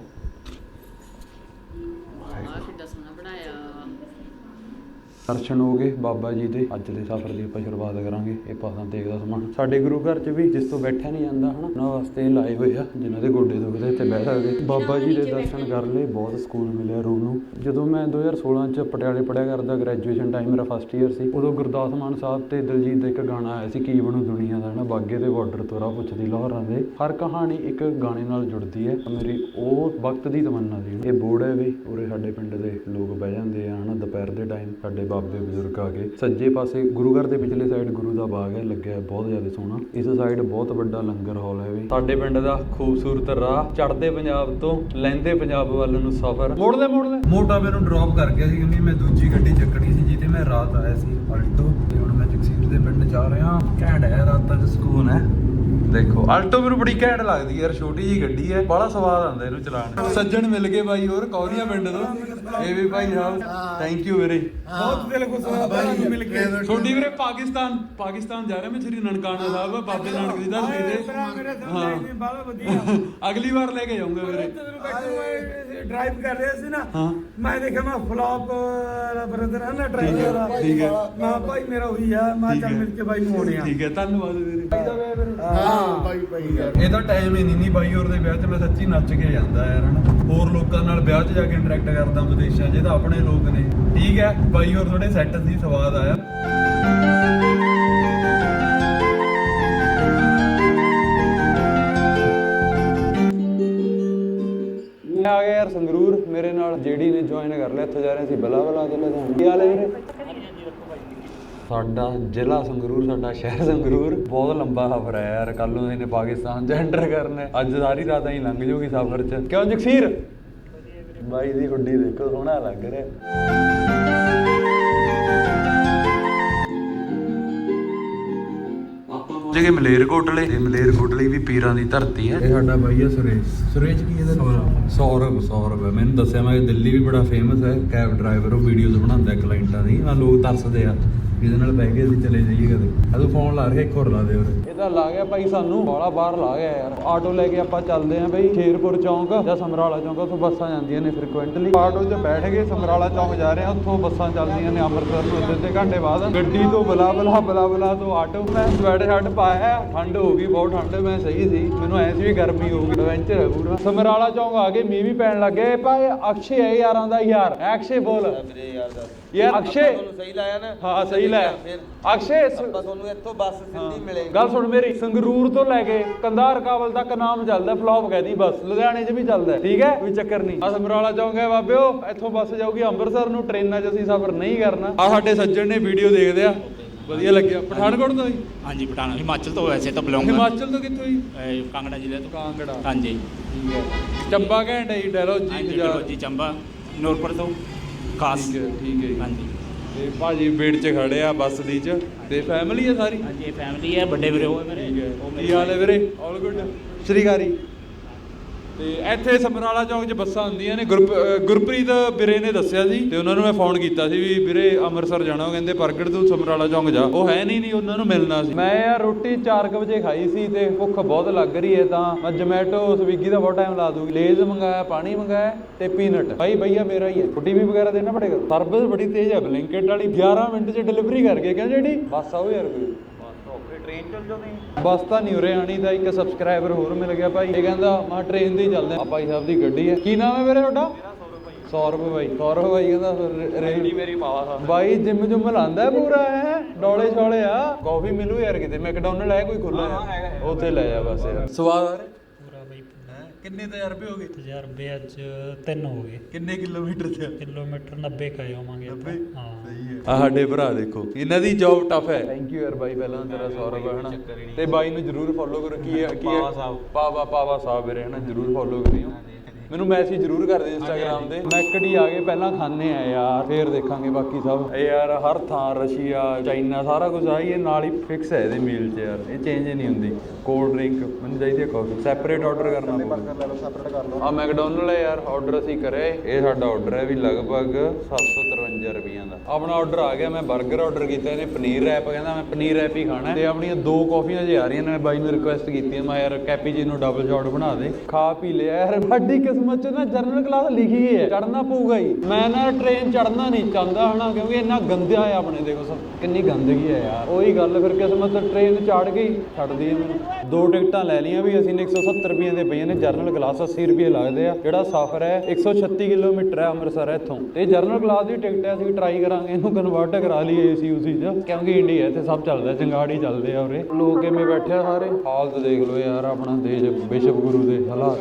ਦਰਸ਼ਨ ਹੋ ਗਏ ਬਾਬਾ ਜੀ ਦੇ। ਅੱਜ ਦੇ ਸਫ਼ਰ ਦੀ ਆਪਾਂ ਸ਼ੁਰੂਆਤ ਕਰਾਂਗੇ। ਇਹ ਪਾਸਾਂ ਦੇਖਦਾ ਸਮਾਨ ਸਾਡੇ ਗੁਰੂ ਘਰ 'ਚ ਵੀ ਜਿਸ ਤੋਂ ਬੈਠਿਆ ਨਹੀਂ ਜਾਂਦਾ ਹਨਾ ਉਹਨਾਂ ਵਾਸਤੇ ਲਾਏ ਹੋਏ ਆ ਜਿਨ੍ਹਾਂ ਦੇ ਗੋਡੇ ਦੁਖਦੇ ਇੱਥੇ ਬਹਿ ਸਕਦੇ। ਬਾਬਾ ਜੀ ਦੇ ਦਰਸ਼ਨ ਕਰ ਲਏ ਬਹੁਤ ਸਕੂਨ ਮਿਲਿਆ ਰੂਹ ਨੂੰ। ਜਦੋਂ ਮੈਂ 2016 ਚ ਪਟਿਆਲੇ ਪੜਿਆ ਕਰਦਾ ਗ੍ਰੈਜੂਏਸ਼ਨ ਟਾਈਮ ਮੇਰਾ ਫਸਟ ਈਅਰ ਸੀ ਉਦੋਂ ਗੁਰਦਾਸ ਮਾਨ ਸਾਹਿਬ ਤੇ ਦਿਲਜੀਤ ਦਾ ਇੱਕ ਗਾਣਾ ਆਇਆ ਸੀ ਕੀ ਬਣੂ ਦੁਨੀਆ ਦਾ ਹਨਾ ਬਾਗੇ ਦੇ ਬਾਰਡਰ ਤੋਂ ਰਾਹ ਪੁੱਛਦੀ ਲਾਹੌਰਾਂ ਦੇ। ਹਰ ਕਹਾਣੀ ਇੱਕ ਗਾਣੇ ਨਾਲ ਜੁੜਦੀ ਹੈ। ਮੇਰੀ ਉਹ ਵਕਤ ਦੀ ਤਮੰਨਾ ਸੀ। ਇਹ ਬੋਰਡ ਹੈ ਵੀ ਉਰੇ ਸਾਡੇ ਪਿੰਡ ਦੇ ਲੋਕ ਬਹਿ ਜਾਂਦੇ ਆ ਹਨਾ ਦੁਪਹਿਰ ਦੇ ਟਾਈਮ ਸਾਡੇ ਬਾਬੇ ਬਜ਼ੁਰਗ ਆ ਕੇ ਸੱਜੇ ਪਾਸੇ ਗੁਰੂ ਘਰ ਦੇ ਪਿਛਲੇ ਸਾਈਡ ਗੁਰੂ ਦਾ ਬਾਗ ਹੈ, ਲੱਗਿਆ ਬਹੁਤ ਜ਼ਿਆਦਾ ਸੋਹਣਾ। ਇਸ ਸਾਈਡ ਬਹੁਤ ਵੱਡਾ ਲੰਗਰ ਹਾਲ ਹੈ ਵੀ। ਸਾਡੇ ਪਿੰਡ ਦਾ ਖੂਬਸੂਰਤ ਰਾਹ ਚੜ੍ਹਦੇ ਪੰਜਾਬ ਤੋਂ ਲੈਂਦੇ ਪੰਜਾਬ ਵੱਲ ਨੂੰ ਸਫ਼ਰ। ਮੋੜਦੇ ਮੋੜਦੇ ਮੋਟਾ ਮੈਨੂੰ ਡ੍ਰੌਪ ਕਰ ਗਿਆ ਸੀ ਕਿਉਂਕਿ ਮੈਂ ਦੂਜੀ ਗੱਡੀ ਚੱਕਣੀ ਸੀ ਜਿੱਥੇ ਮੈਂ ਰਾਤ ਆਇਆ ਸੀ ਆਲਟੋ ਤੇ ਹੁਣ ਮੈਂ ਜਗਸੀਰ ਦੇ ਪਿੰਡ ਜਾ ਰਿਹਾ। ਘੈਂਟ ਹੈ, ਰਾਤਾਂ 'ਚ ਸਕੂਨ ਹੈ। ਦੇਖੋ ਆਲਟੋ ਮੈਨੂੰ ਬੜੀ ਘੈਂਟ ਲੱਗਦੀ ਯਾਰ ਛੋਟੀ ਜੀ ਗੱਡੀ ਹੈ ਬੜਾ ਸਵਾਦ ਆਉਂਦਾ ਇਹਨੂੰ ਚਲਾਉਣ ਸੱਜਣ ਮਿਲ ਗਏ ਬਾਈ ਹੋਰ ਕੌਰੀਆਂ ਪਿੰਡ ਤੋਂ। ਇਹ ਵੀ ਭਾਈ ਸਾਹਿਬ ਥੈਂਕ ਯੂ ਵੀਰੇ। ਬਹੁਤ ਦਿਲ ਖੁਸ਼ ਹੋਇਆ ਬਾਈ ਮਿਲ ਕੇ। ਛੋਟੀ ਵੀਰੇ ਪਾਕਿਸਤਾਨ ਪਾਕਿਸਤਾਨ ਜਾ ਰਿਹਾ ਮੈਂ ਸ਼੍ਰੀ ਨਨਕਾਣਾ ਸਾਹਿਬ ਬਾਬੇ ਨਾਨਕ ਜੀ ਦਾ ਮੇਰੇ ਹਾਂ। ਅਗਲੀ ਵਾਰ ਲੈ ਕੇ ਜਾਊਂਗਾ ਵੀਰੇ। ਡਰਾਈਵ ਕਰ ਰਿਹਾ ਸੀ ਨਾ। ਮੈਂ ਦੇਖਿਆ ਮੈਂ ਫਲॉप ਬ੍ਰਦਰ ਹੈ ਨਾ ਡਰਾਈਵਰ ਦਾ ਠੀਕ ਹੈ। ਮੈਂ ਭਾਈ ਮੇਰਾ ਉਹੀ ਆ ਮੈਂ ਚੱਲ ਮਿਲ ਕੇ ਬਾਈ ਨੂੰ ਆਉਣੇ ਆ। ਠੀਕ ਹੈ ਧੰਨਵਾਦ ਵੀਰੇ। ਹਾਂ। ਬਾਈ ਬਾਈ ਇਹ ਤਾਂ ਟਾਈਮ ਹੀ ਨਹੀਂ ਨਹੀਂ ਬਾਈ ਹੋਰ ਦੇ ਵਿਆਹ 'ਚ ਮੈਂ ਸੱਚੀ ਨੱਚ ਕੇ ਜਾਂਦਾ ਯਾਰ, ਹਨਾ। ਹੋਰ ਲੋਕਾਂ ਨਾਲ ਵਿਆਹ 'ਚ ਜਾ ਕੇ ਇੰਟਰੈਕਟ ਕਰਦਾ ਵਿਦੇਸ਼ਾਂ 'ਚ, ਇਹ ਤਾਂ ਆਪਣੇ ਲੋਕ ਨੇ। ਠੀਕ ਹੈ, ਬਾਈ ਹੋਰ ਥੋੜੇ ਸੈੱਟ ਸੀ ਸਵਾਦ ਆਇਆ। ਮੈਂ ਆ ਗਿਆ ਯਾਰ ਸੰਗਰੂਰ, ਮੇਰੇ ਨਾਲ ਜੇਡੀ ਨੇ ਜੁਆਇਨ ਕਰ ਲਿਆ, ਇੱਥੇ ਜਾ ਰਹੇ ਸੀ ਬਲਾ ਬਲਾ ਚਲੇ ਜਾਣ ਕੀ ਹਾਲ ਹੈ ਵੀਰੇ? ਸਾਡਾ ਜ਼ਿਲ੍ਹਾ ਸੰਗਰੂਰ ਸਾਡਾ ਸ਼ਹਿਰ ਸੰਗਰੂਰ ਬਹੁਤ ਲੰਬਾ ਸਫ਼ਰ ਹੈ ਯਾਰ ਕੱਲ ਨੂੰ ਇਹਨੇ ਪਾਕਿਸਤਾਨ ਚ ਐਂਟਰ ਕਰਨਾ ਹੈ। ਅੱਜ ਸਾਰੀ ਰਾਤ ਹੀ ਲੰਘ ਜਾਊਗੀ ਸਫ਼ਰ ਚ। ਕਿਉਂ ਜਗਸੀਰ? ਬਾਈ ਦੀ ਹੁੱਡੀ ਦੇਖੋ ਸੋਹਣਾ ਲੱਗ ਰਿਹਾ। ਜਿਹੜੇ ਮਲੇਰਕੋਟਲੇ ਇਹ ਮਲੇਰਕੋਟਲੇ ਵੀ ਪੀਰਾਂ ਦੀ ਧਰਤੀ ਹੈ। ਇਹ ਸਾਡਾ ਬਾਈ ਹੈ ਸੁਰੇਸ਼। ਸੁਰੇਸ਼ ਕੀ ਇਹਦਾ ਨਾਮ? ਸੌਰਵ। ਸੌਰਵ ਹੈ। ਮੈਨੂੰ ਦੱਸਿਆ ਮੈਂ ਕਿ ਦਿੱਲੀ ਵੀ ਬੜਾ ਫੇਮਸ ਹੈ। ਕੈਬ ਡਰਾਈਵਰ ਉਹ ਵੀਡੀਓਜ਼ ਬਣਾਉਂਦਾ ਹੈ ਕਲਾਇੰਟਾਂ ਦੀ। ਨਾ ਲੋਕ ਤਰਸਦੇ ਆ। ਇਹਦੇ ਨਾਲ ਬਹਿ ਕੇ ਅਸੀਂ ਚਲੇ ਜਾਈਏ ਕਦੇ। ਤੂੰ ਫੋਨ ਲਾ ਰਿਹਾ ਇੱਕ ਹੋਰ ਲਾ ਦੇ ਉਰੇ ਇਹਦਾ ਲਾ ਗਿਆ ਭਾਈ ਸਾਨੂੰ। ਬੜਾ ਬਾਹਰ ਲਾ ਗਿਆ ਯਾਰ। ਆਟੋ ਲੈ ਕੇ ਆਪਾਂ ਚੱਲਦੇ ਆਂ ਬਈ ਸ਼ੇਰਪੁਰ ਚੌਂਕ ਜਾਂ ਸਮਰਾਲਾ ਚੌਂਕ ਉੱਥੋਂ ਬੱਸਾਂ ਜਾਂਦੀਆਂ ਨੇ ਫ੍ਰੀਕੁਐਂਟਲੀ ਆਟੋ 'ਚ ਬੈਠ ਕੇ ਸਮਰਾਲਾ ਚੌਂਕ ਜਾ ਰਹੇ ਆ ਉੱਥੋਂ ਬੱਸਾਂ ਚੱਲਦੀਆਂ ਨੇ ਅੰਮ੍ਰਿਤਸਰ ਨੂੰ ਅੱਧੇ ਅੱਧੇ ਘੰਟੇ ਬਾਅਦ। ਗੱਡੀ ਤੋਂ ਬਲਾ ਬਲਾ ਬਲਾ ਬਲਾ ਤੋਂ ਆਟੋ। ਮੈਂ ਸਵੈਟਰ ਸ਼ਰਟ ਪਾਇਆ ਠੰਡ ਹੋ ਗਈ ਬਹੁਤ ਠੰਡ ਮੈਂ ਸਹੀ ਸੀ। ਮੈਨੂੰ ਐ ਸੀ ਵੀ ਗਰਮੀ ਹੋਊਗੀ ਐਡਵੈਂਚਰ ਹੈ ਪੂਰਾ। ਸਮਰਾਲਾ ਚੌਂਕ ਆ ਗਏ ਮੀਂਹ ਵੀ ਪੈਣ ਲੱਗੇ ਭਾਈ ਅਕਸ਼ੇ ਹੈ ਯਾਰਾਂ ਦਾ ਯਾਰ। ਅਕਸ਼ੇ ਬੋਲ। ਯਾਰ ਯਾਰ ਅਕਸ਼ੇ ਤੁਹਾਨੂੰ ਸਹੀ ਲਾਇਆ ਨਾ ਹਾਂ ਸਹੀ ਲਾਇਆ। ਫਿਰ। ਅਕਸ਼ੇ ਆਪਾਂ ਤੁਹਾਨੂੰ ਇੱਥੋਂ ਬੱਸ ਸਿੱਧੀ ਮਿਲੇਗੀ। ਗੱਲ ਸੁਣ ਮੇਰੀ ਸੰਗਰੂਰ ਤੋਂ ਲੈ ਕੇ ਕੰਧਾਰ ਕਾਬਲ ਤੱਕ ਨਾਮ ਚੱਲਦਾ ਫਲੌਪ ਕਹਿਦੀ ਬੱਸ। ਲੁਧਿਆਣੇ 'ਚ ਵੀ ਚੱਲਦਾ ਠੀਕ ਹੈ? ਕੋਈ ਚੱਕਰ ਨਹੀਂ। ਆ ਸਮਰਾਲਾ ਚੌਂਕ ਹੈ ਬਾਬਿਓ ਇੱਥੋਂ ਬੱਸ ਜਾਊਗੀ ਅੰਮ੍ਰਿਤਸਰ ਨੂੰ ਟ੍ਰੇਨਾਂ 'ਚ ਅਸੀਂ ਸਫ਼ਰ ਨਹੀਂ ਕਰਨਾ। ਆ ਸਾਡੇ ਸੱਜਣ ਨੇ ਵੀਡੀਓ ਦੇਖਦੇ ਆ। ਵਧੀਆ ਲੱਗਿਆ। ਪਠਾਨਕੋਟ ਤੋਂ ਹੀ ਹਾਂਜੀ ਪਟਾਣਾ ਹਿਮਾਚਲ ਤੋਂ ਵੈਸੇ ਤਾਂ ਬਿਲੋਂਗ ਹਿਮਾਚਲ ਤੋਂ ਕਿੱਥੋਂ ਹੀ ਕਾਂਗੜਾ ਜ਼ਿਲ੍ਹੇ ਤੋਂ। ਕਾਂਗੜਾ। ਹਾਂਜੀ। ਠੀਕ ਹੈ। ਚੱਬਾ ਘੈਂਟ ਹੈ ਜੀ ਹਜ਼ਾਰ। ਜੀ ਚੰਬਾ ਨੂਰਪੁਰ ਤੋਂ। ਖਾਸ। ਠੀਕ ਹੈ ਠੀਕ ਹੈ ਜੀ। ਹਾਂਜੀ। ਤੇ ਭਾਜੀ ਵੇਟ 'ਚ ਖੜੇ ਆ ਬੱਸ ਦੀ 'ਚ। ਤੇ ਫੈਮਿਲੀ ਹੈ ਸਾਰੀ? ਹਾਂਜੀ ਇਹ ਫੈਮਿਲੀ ਹੈ ਵੱਡੇ ਵੀਰੇ। ਹੋਏ ਮੇਰੇ ਠੀਕ ਹੈ। ਉਹ ਕੀ ਮੇਰੇ ਹਾਲ ਹੈ ਵੀਰੇ? ਆਲ ਗੁੱਡ ਸ਼੍ਰੀਕਾਰੀ ਤੇ ਇੱਥੇ ਸਮਰਾਲਾ ਚੌਂਕ 'ਚ ਬੱਸਾਂ ਹੁੰਦੀਆਂ ਨੇ। ਗੁਰਪ- ਅਹ ਗੁਰਪ੍ਰੀਤ ਵੀਰੇ ਨੇ ਦੱਸਿਆ ਸੀ ਤੇ ਉਹਨਾਂ ਨੂੰ ਮੈਂ ਫੋਨ ਕੀਤਾ ਸੀ ਵੀ ਵੀਰੇ ਅੰਮ੍ਰਿਤਸਰ ਜਾਣਾ। ਉਹ ਕਹਿੰਦੇ ਪ੍ਰਗਟ ਤੋਂ ਸਮਰਾਲਾ ਚੌਂਕ ਜਾ। ਉਹ ਹੈ ਨਹੀਂ ਨਹੀਂ ਉਹਨਾਂ ਨੂੰ ਮਿਲਣਾ ਸੀ। ਮੈਂ ਯਾਰ ਰੋਟੀ 4 ਵਜੇ ਖਾਈ ਸੀ ਤੇ ਭੁੱਖ ਬਹੁਤ ਲੱਗ ਰਹੀ ਹੈ ਤਾਂ ਮੈਂ ਜੋਮੈਟੋ ਸਵੀਗੀ ਦਾ ਬਹੁਤ ਟਾਈਮ ਲਾ ਦੂਗੀ ਲੇਜ਼ ਮੰਗਾਇਆ ਪਾਣੀ ਮੰਗਾਇਆ ਤੇ ਪੀਨਟ। ਭਾਈ ਭਈਆ ਮੇਰਾ ਹੀ ਹੈ। ਛੁੱਟੀ ਵੀ ਵਗੈਰਾ ਦੇਣਾ ਪੜੇਗਾ। ਸਰਵਿਸ ਬੜੀ ਤੇਜ਼ ਹੈ। ਬਲਿੰਕਟ ਵਾਲੀ 11 ਮਿੰਟ 'ਚ ਡਿਲੀਵਰੀ ਕਰ ਗਏ ਕਿਉਂ ਜਿਹੜੀ ਬਸ ਆਓ ਯਾਰ ਕੋਈ। ਟ੍ਰੇਨ ਚੱਲ ਜਾਂਦੀ ਬਸ ਤਾਂ ਨਹੀਂ ਉਰੇ ਆਣੀ ਦਾ ਇੱਕ ਸਬਸਕ੍ਰਾਈਬਰ ਹੋਰ ਮਿਲ ਗਿਆ ਭਾਈ। ਇਹ ਕਹਿੰਦਾ ਮਾ ਟ੍ਰੇਨ ਹੀ ਚੱਲਦੇ ਆ ਭਾਈ ਸਾਹਿਬ ਦੀ ਗੱਡੀ ਹੈ। ਕੀ ਨਾਮ ਹੈ ਵੀਰੇ ਤੁਹਾਡਾ? ਸੌਰਵ ਭਾਈ। ਸੌਰਵ ਭਾਈ। ਕਹਿੰਦਾ ਰੇਡੀ ਮੇਰੀ ਪਾਵਾ ਸਾਹਿਬ ਬਾਈ ਜਿੰਮ ਜੁੰਮ ਲਾਂਦਾ ਪੂਰਾ ਹੈ? ਡੋਲੇ ਛੋਲੇ ਆ। ਕਾਫੀ ਮਿਲੂ ਯਾਰ ਕਿਤੇ। ਮੈਕਡੋਨਲਡ ਹੈ ਕੋਈ ਖੁੱਲਾ ਹੈ ਉੱਥੇ ਲੈ ਜਾ ਬਸ ਯਾਰ। ਸਵਾਦ ਆ ਰਿਹਾ? ਕਿੰਨੇ ਤਜਰਬੇ ਹੋ ਗਏ? ਤਜਰਬੇ ਅੱਜ ਤਿੰਨ ਹੋ ਗਏ। ਕਿੰਨੇ ਕਿਲੋਮੀਟਰ ਤੇ ਕਿਲੋਮੀਟਰ 90 ਕਏ ਹੋਵਾਂਗੇ ਆਪਾਂ। ਹਾਂ। ਆ ਸਾਡੇ ਭਰਾ ਦੇਖੋ ਇਹਨਾਂ ਦੀ ਜੌਬ ਟਫ ਹੈ। ਥੈਂਕ ਯੂ ਯਾਰ ਬਾਈ ਪਹਿਲਾਂ ਤੇਰਾ ਸੌਰਵ ਹੈ ਹਨਾ ਤੇ ਬਾਈ ਨੂੰ ਜਰੂਰ ਫੋਲੋ ਕਰੋ ਕੀ ਹੈ ਕੀ ਹੈ? ਪਾਵਾ ਪਾਵਾ ਸਾਹਿਬ ਵੀਰੇ ਹਨਾ ਜਰੂਰ ਫੋਲੋ ਕਰਿਓ। ਮੈਨੂੰ ਮੈਸੇਜ ਜਰੂਰ ਕਰ ਦਿਓ ਇੰਸਟਾਗ੍ਰam ਤੇ। ਮੈਕਡੀ ਆ ਗਏ ਪਹਿਲਾਂ ਖਾਣੇ ਆ ਯਾਰ ਫੇਰ ਦੇਖਾਂਗੇ ਬਾਕੀ ਸਭ। ਇਹ ਯਾਰ ਹਰ ਥਾਂ ਰਸ਼ੀਆ ਚਾਈਨਾ ਸਾਰਾ ਕੁਝ ਆ ਹੀ ਇਹ ਨਾਲ ਹੀ ਫਿਕਸ ਹੈ ਇਹਦੇ ਮੀਲ 'ਚ ਯਾਰ। ਇਹ ਚੇਂਜ ਨਹੀਂ ਹੁੰਦੀ। ਕੋਲਡ ਡਰਿੰਕ ਮੈਨੂੰ ਚਾਹੀਦੀ ਹੈ ਕਾਫੀ ਸੈਪਰੇਟ ਆਰਡਰ ਕਰਨਾ ਪਊਗਾ। ਆ ਮੈਕਡੋਨਲਡ ਹੈ ਯਾਰ ਆਰਡਰ ਅਸੀਂ ਕਰੇ ਇਹ ਸਾਡਾ ਆਰਡਰ ਹੈ ਵੀ ਲਗਭਗ 753 ਰੁਪਈਆਂ ਦਾ। ਆਪਣਾ ਆਰਡਰ ਆ ਗਿਆ ਮੈਂ 버ਗਰ ਆਰਡਰ ਕੀਤਾ ਇਹਨੇ ਪਨੀਰ ਰੈਪ ਕਹਿੰਦਾ ਮੈਂ ਪਨੀਰ ਰੈਪ ਹੀ ਖਾਣਾ। ਤੇ ਆਪਣੀਆਂ ਦੋ ਕਾਫੀਆਂ ਜੇ ਆ ਰਹੀਆਂ ਨੇ ਬਾਈ ਨੂੰ ਰਿਕੁਐਸਟ ਕੀਤੀ ਹੈ ਮੈਂ ਯਾਰ ਕੈਪੀਚੀਨੋ ਡਬਲ ਸ਼ਾਟ ਬਣਾ ਦੇ। ਖਾ ਪੀ ਲਿਆ ਯਾਰ ਵੱਡੀ ਕਿਸਮਤ ਕਿਸਮਤ 'ਚ ਨਾ ਜਨਰਲ ਕਲਾਸ ਲਿਖੀ ਹੈ। ਚੜਨਾ ਪਊਗਾ ਹੀ ਮੈਂ ਨਾ ਟ੍ਰੇਨ ਚੜਨਾ ਨਹੀਂ ਚਾਹੁੰਦਾ ਹਨਾ, ਕਿਉਂਕਿ ਇੰਨਾ ਗੰਦਿਆ ਹੈ ਆਪਣੇ, ਦੇਖੋ ਸਭ। ਕਿੰਨੀ ਗੰਦਗੀ ਹੈ ਯਾਰ। ਉਹੀ ਗੱਲ ਫਿਰ ਕਿਸਮਤ ਟ੍ਰੇਨ ਚੜ ਗਈ ਛੱਡਦੀ ਹੈ ਮੈਨੂੰ। ਦੋ ਟਿਕਟਾਂ ਲੈ ਲਈਆਂ ਵੀ ਅਸੀਂ ਨੇ 170 ਰੁਪਏ ਦੇ ਪਈਆਂ ਨੇ। ਜਨਰਲ ਕਲਾਸ 80 ਰੁਪਏ ਲੱਗਦੇ ਆ। ਜਿਹੜਾ ਸਫ਼ਰ ਹੈ 136 ਕਿਲੋਮੀਟਰ ਹੈ ਅੰਮ੍ਰਿਤਸਰ ਇੱਥੋਂ। ਤੇ ਜਰਨਲ ਕਲਾਸ ਦੀ ਟਿਕਟ ਹੈ, ਅਸੀਂ ਟਰਾਈ ਕਰਾਂਗੇ, ਇਹਨੂੰ ਕਨਵਰਟ ਕਰਾ ਲਈਏ ਏਸੀ ਉਸੀ ਚ। ਕਿਉਂਕਿ ਇੰਡੀਆ ਇੱਥੇ ਸਭ ਚੱਲਦਾ, ਚੰਗਾੜੀ ਚੱਲਦੇ ਆ ਉਰੇ। ਲੋਕ ਕਿਵੇਂ ਬੈਠੇ ਆ ਸਾਰੇ? ਹਾਲਤ ਦੇਖ ਲਓ ਯਾਰ, ਆਪਣਾ ਦੇਸ਼, ਵਿਸ਼ਵ ਗੁਰੂ ਦੇ ਹਾਲਾਤ।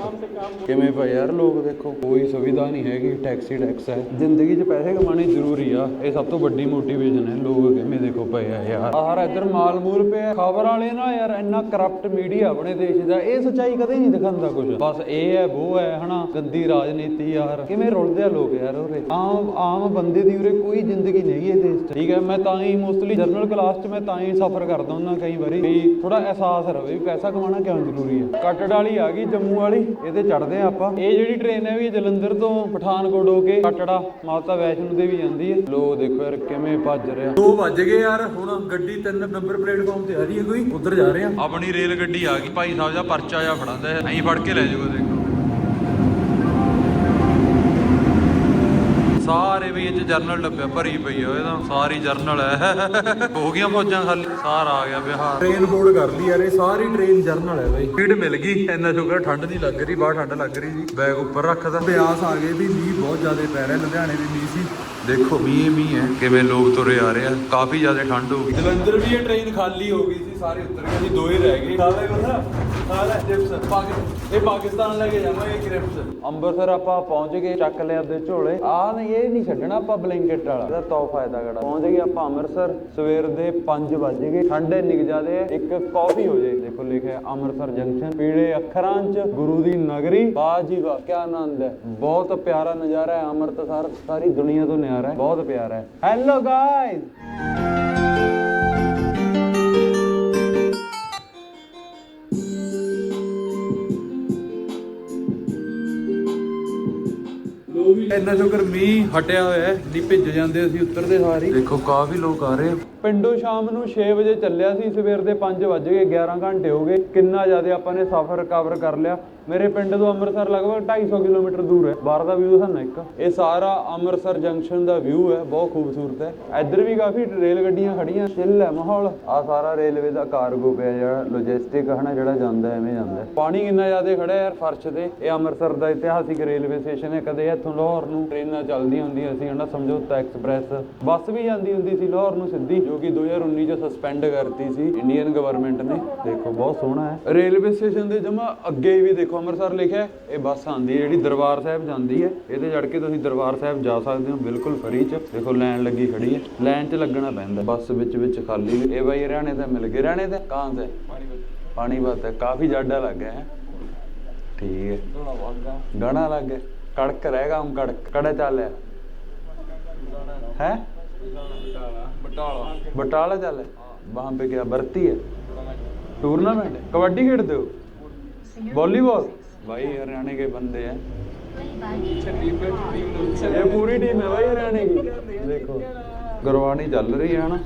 ਕਿਵੇਂ ਪਏ ਯਾਰ? ਲੋਕ ਦੇਖੋ। ਕੋਈ ਸੁਵਿਧਾ ਨਹੀਂ ਹੈਗੀ ਟੈਕਸੀ ਟੈਕਸ ਹੈ। ਜ਼ਿੰਦਗੀ 'ਚ ਪੈਸੇ ਕਮਾਣੇ ਜ਼ਰੂਰੀ ਆ। ਇਹ ਸਭ ਤੋਂ ਵੱਡੀ ਮੋਟੀਵੇਸ਼ਨ ਹੈ ਲੋਕ ਕਿਵੇਂ ਦੇਖੋ ਪਏ ਆ ਯਾਰ। ਆਹ ਇੱਧਰ ਮਾਲ ਮੂਲ ਪਿਆ। ਖਬਰ ਵਾਲੇ ਨਾ ਯਾਰ, ਇੰਨਾ ਕਰਪਟ ਮੀਡੀਆ ਆਪਣੇ ਦੇਸ਼ ਦਾ, ਇਹ ਸੱਚਾਈ ਕਦੇ ਨਹੀਂ ਦਿਖਾਉਂਦਾ ਕੁਝ। ਬਸ ਇਹ ਹੈ, ਉਹ ਹੈ, ਹਨਾ, ਗੰਦੀ ਰਾਜਨੀਤੀ ਯਾਰ ਕਿਵੇਂ ਰੁਲਦੇ ਆ ਲੋਕ ਯਾਰ ਉਰੇ। ਆਮ ਆਮ ਬੰਦੇ ਦੀ ਉਰੇ ਕੋਈ ਜ਼ਿੰਦਗੀ ਨਹੀਂ ਹੈ ਦੇਸ਼ 'ਚ। ਠੀਕ ਹੈ, ਮੈਂ ਤਾਂ ਹੀ ਮੋਸਟਲੀ ਜਨਰਲ ਕਲਾਸ 'ਚ ਮੈਂ ਤਾਂ ਹੀ ਸਫ਼ਰ ਕਰਦਾ ਹੁੰਦਾ ਕਈ ਵਾਰੀ ਵੀ ਥੋੜਾ ਅਹਿਸਾਸ ਰਵੇ ਵੀ ਪੈਸਾ ਕਮਾਉਣਾ ਕਿਉਂ ਜ਼ਰੂਰੀ ਹੈ ਕੱਟੜ ਵਾਲੀ ਆ ਗਈ, ਜੰਮੂ ਵਾਲੀ। ਇਹਦੇ ਚੜਦੇ ਆ ਆਪਾਂ। ਇਹ ਜਿਹੜੀ ਟ੍ਰੇਨ ਹੈ ਵੀ ਜਲੰਧਰ ਤੋਂ ਪਠਾਨਕੋਟ ਹੋ ਕੇ ਕੱਟੜਾ ਮਾਤਾ ਵੈਸ਼ਨੋ ਦੇਵੀ ਜਾਂਦੀ ਹੈ। ਲੋਕ ਦੇਖੋ ਯਾਰ ਕਿਵੇਂ ਭੱਜ ਰਿਹਾ। 2 ਵੱਜ ਗਏ ਯਾਰ ਹੁਣ ਗੱਡੀ ਤਿੰਨ ਨੰਬਰ ਪਲੇਟਫਾਰਮ ਤੇ ਆ ਰਹੀ ਹੈ ਕੋਈ ਉੱਧਰ ਜਾ ਰਹੇ ਆ ਆਪਣੀ ਰੇਲ ਗੱਡੀ ਆ ਗਈ ਭਾਈ ਸਾਹਿਬ ਦਾ ਪਰਚਾ ਜਾ ਫੜਾਂਦਾ ਐਂ ਫੜ ਕੇ ਲੈ ਜਾਊਗਾ ਦੇਖੋ। ਸਾਰੇ ਵੀ ਇਹ ਚ ਜਰਨਲ ਡੱਬਿਆ ਭਰੀ ਪਈ ਆ ਇਹਦਾ ਸਾਰੀ ਜਰਨਲ ਹੈ ਹੋ ਗਈਆਂ ਫੌਜਾਂ ਖਾਲੀ। ਸਾਰ ਆ ਗਿਆ ਬਿਹਾਰ। ਟ੍ਰੇਨ ਬੋਰਡ ਕਰ ਲਈ ਯਾਰ ਇਹ ਸਾਰੀ ਟ੍ਰੇਨ ਜਰਨਲ ਹੈ ਬਾਈ। ਸੀਟ ਮਿਲ ਗਈ। ਇੰਨਾ ਸ਼ੁਕਰ ਠੰਡ ਨਹੀਂ ਲੱਗ ਰਹੀ ਬਾਹਰ ਠੰਡ ਲੱਗ ਰਹੀ ਸੀ ਬੈਗ ਉੱਪਰ ਰੱਖਦਾ। ਬਿਆਸ ਆ ਗਏ ਵੀ ਮੀਂਹ ਬਹੁਤ ਜ਼ਿਆਦਾ ਪੈ ਰਿਹਾ ਲੁਧਿਆਣੇ ਵੀ ਮੀਂਹ ਸੀ। ਦੇਖੋ ਮੀਂਹ ਮੀਂਹ ਹੈ। ਕਿਵੇਂ ਲੋਕ ਤੁਰੇ ਆ ਰਹੇ ਆ। ਕਾਫੀ ਜ਼ਿਆਦਾ ਠੰਡ ਹੋ ਗਈ। ਜਲੰਧਰ ਵੀ ਇਹ ਟ੍ਰੇਨ ਖਾਲੀ ਹੋ ਗਈ ਸੀ। ਸਾਰੇ ਉੱਤਰ ਗਏ। ਸੀ ਦੋ ਹੀ ਰਹਿ ਗਏ। ਖਾਲੇ ਕੋਸਾ ਖਾਲਾ ਜਿਪਸ ਇਹ ਪਾਕਿਸਤਾਨ ਲੈ ਕੇ ਜਾਵਾਂਗੇ ਕ੍ਰਿਪਸ ਅੰਮ੍ਰਿਤਸਰ ਆਪਾਂ ਪਹੁੰਚ ਗਏ ਚੱਕ ਲਿਆ ਆਪਦੇ ਝੋਲੇ। ਆ ਨਹੀਂ ਇਹ ਨਹੀਂ ਛੱਡਣਾ ਆਪਾਂ ਬਲੈਂਕਟ ਵਾਲਾ। ਇਹਦਾ ਤੋਹਫਾ ਇਹਦਾ ਗੜਾ ਪਹੁੰਚ ਗਏ ਆਪਾਂ ਅੰਮ੍ਰਿਤਸਰ। ਸਵੇਰ ਦੇ 5 ਵਜ ਗਏ। ਠੰਡੇ ਨਿਕ ਜਾਦੇ। ਇੱਕ ਕਾਫੀ ਹੋ ਜੇ। ਦੇਖੋ ਲਿਖਿਆ ਅੰਮ੍ਰਿਤਸਰ ਜੰਕਸ਼ਨ ਪੀਲੇ ਅੱਖਰਾਂ 'ਚ ਗੁਰੂ ਦੀ ਨਗਰੀ। ਵਾਹ ਜੀ ਵਾਹ ਕੀ ਆਨੰਦ ਹੈ। ਬਹੁਤ ਪਿਆਰਾ ਨਜ਼ਾਰਾ ਹੈ ਅੰਮ੍ਰਿਤਸਰ। ਸਾਰੀ ਦੁਨੀਆ ਤੋਂ ਨਿਆਰਾ ਹੈ। ਬਹੁਤ ਪਿਆਰਾ ਹੈ। ਹੈਲੋ ਗਾਇਜ਼ ਇੰਨਾ ਸ਼ੁਕਰ ਮੀਂਹ ਹਟਿਆ ਹੋਇਆ ਹੈ ਨਹੀਂ ਭਿੱਜ ਜਾਂਦੇ ਅਸੀਂ ਉੱਤਰਦੇ ਸਾਰੀ ਦੇਖੋ ਕਾਫੀ ਲੋਕ ਆ ਰਹੇ ਆ। ਪਿੰਡੋਂ ਸ਼ਾਮ ਨੂੰ 6 ਵਜੇ ਚੱਲਿਆ ਸੀ ਸਵੇਰ ਦੇ 5 ਵਜ ਗਏ 11 ਘੰਟੇ ਹੋ ਗਏ। ਕਿੰਨਾ ਜ਼ਿਆਦਾ ਆਪਾਂ ਨੇ ਸਫ਼ਰ ਕਵਰ ਕਰ ਲਿਆ। ਮੇਰੇ ਪਿੰਡ ਤੋਂ ਅੰਮ੍ਰਿਤਸਰ ਲਗਭਗ 250 ਕਿਲੋਮੀਟਰ ਦੂਰ ਹੈ। ਬਾਹਰ ਦਾ ਵਿਊ ਸਾਨੂੰ ਇੱਕ। ਇਹ ਸਾਰਾ ਅੰਮ੍ਰਿਤਸਰ ਜੰਕਸ਼ਨ ਦਾ ਵਿਊ ਹੈ ਬਹੁਤ ਖੂਬਸੂਰਤ ਹੈ। ਇੱਧਰ ਵੀ ਕਾਫੀ ਰੇਲ ਗੱਡੀਆਂ ਖੜੀਆਂ ਚਿੱਲ ਹੈ ਮਾਹੌਲ। ਆ ਸਾਰਾ ਰੇਲਵੇ ਦਾ ਕਾਰਗੋ ਪਿਆ ਜਿਹੜਾ ਲੌਜਿਸਟਿਕ ਹਨਾ ਜਿਹੜਾ ਜਾਂਦਾ ਐਵੇਂ ਜਾਂਦਾ। ਪਾਣੀ ਕਿੰਨਾ ਜ਼ਿਆਦਾ ਖੜਾ ਯਾਰ ਫਰਸ਼ ਤੇ। ਇਹ ਅੰਮ੍ਰਿਤਸਰ ਦਾ ਇਤਿਹਾਸਿਕ ਰੇਲਵੇ ਸਟੇਸ਼ਨ ਹੈ ਕਦੇ ਇੱਥੋਂ ਲਾਹੌਰ ਨੂੰ ਟ੍ਰੇਨਾਂ ਚੱਲਦੀਆਂ ਹੁੰਦੀਆਂ ਸੀ ਹਨਾ ਸਮਝੌਤਾ ਐਕਸਪ੍ਰੈਸ। ਬੱਸ ਵੀ ਜਾਂਦੀ ਹੁੰਦੀ ਸੀ ਲਾਹੌਰ ਨੂੰ ਸਿੱਧੀ ਜੋ ਕਿ 2019 ਚ ਸਸਪੈਂਡ ਕਰਤੀ ਸੀ ਇੰਡੀਅਨ ਗਵਰਨਮੈਂਟ ਨੇ। ਦੇਖੋ ਬਹੁਤ ਸੋਹਣਾ ਹੈ। ਰੇਲਵੇ ਸਟੇਸ਼ਨ ਦੇ ਜਮਾ ਅੱਗੇ ਵੀ ਦੇਖੋ ਅੰਮ੍ਰਿਤਸਰ ਲਿਖਿਆ। ਇਹ ਬੱਸ ਆਂਦੀ ਹੈ ਜਿਹੜੀ ਦਰਬਾਰ ਸਾਹਿਬ ਜਾਂਦੀ ਹੈ। ਇਹਦੇ ਚੜ ਕੇ ਤੁਸੀਂ ਦਰਬਾਰ ਸਾਹਿਬ ਜਾ ਸਕਦੇ ਹੋ ਬਿਲਕੁਲ ਫਰੀ ਚ। ਦੇਖੋ ਲਾਈਨ ਲੱਗੀ ਖੜੀ ਹੈ ਲਾਈਨ 'ਚ ਲੱਗਣਾ ਪੈਂਦਾ ਬੱਸ ਵਿੱਚ ਵਿੱਚ ਖਾਲੀ ਇਹ ਬਾਈ ਹਰਿਆਣੇ ਤੇ ਮਿਲ ਗਏ ਹਰਿਆਣੇ ਤੇ ਕਾਂ ਸੇ ਪਾਣੀਪਤ ਹੈ ਕਾਫੀ ਜਾਡਾ ਲੱਗ ਹੈ। ਠੀਕ ਹੈ। ਗਾਣਾ ਲੱਗ ਗਿਆ। ਕੜਕ ਰਹੇਗਾ ਹਮ ਕੜਕ ਕੜੇ ਚੱਲਿਆ ਹੈ बटाला बटाला चल वहाँ पे क्या भर्ती है टूर्नामेंट है कबड्डी खेलते हो वॉलीबॉल भाई हरियाणा के बंदे हैं ये पूरी टीम है भाई हरियाणा की देखो ਗੁਰਬਾਣੀ ਚੱਲ ਰਹੀ ਹੈ ਨਾ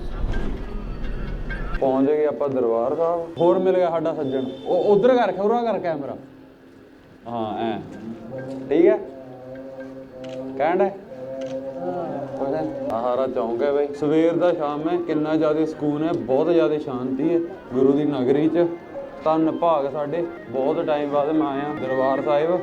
ਪਹੁੰਚ ਗਏ ਆਪਾਂ ਦਰਬਾਰ ਸਾਹਿਬ ਹੋਰ ਮਿਲ ਗਿਆ ਸਾਡਾ ਸੱਜਣ ਉਹ ਉਧਰ ਕਰ ਖੌਰਾ ਕਰ ਕੈਮਰਾ ਹਾਂ ਐ ਠੀਕ ਹੈ ਕਹਿੰਦਾ ਆਹਾਰਾ ਚੌਂਕ ਹੈ ਬਈ। ਸਵੇਰ ਦਾ ਸ਼ਾਮ ਹੈ ਕਿੰਨਾ ਜ਼ਿਆਦਾ ਸਕੂਨ ਹੈ ਬਹੁਤ ਜ਼ਿਆਦਾ ਸ਼ਾਂਤੀ ਹੈ ਗੁਰੂ ਦੀ ਨਗਰੀ 'ਚ। ਧੰਨ ਭਾਗ ਸਾਡੇ ਬਹੁਤ ਟਾਈਮ ਬਾਅਦ ਮੈਂ ਆਇਆ ਦਰਬਾਰ ਸਾਹਿਬ।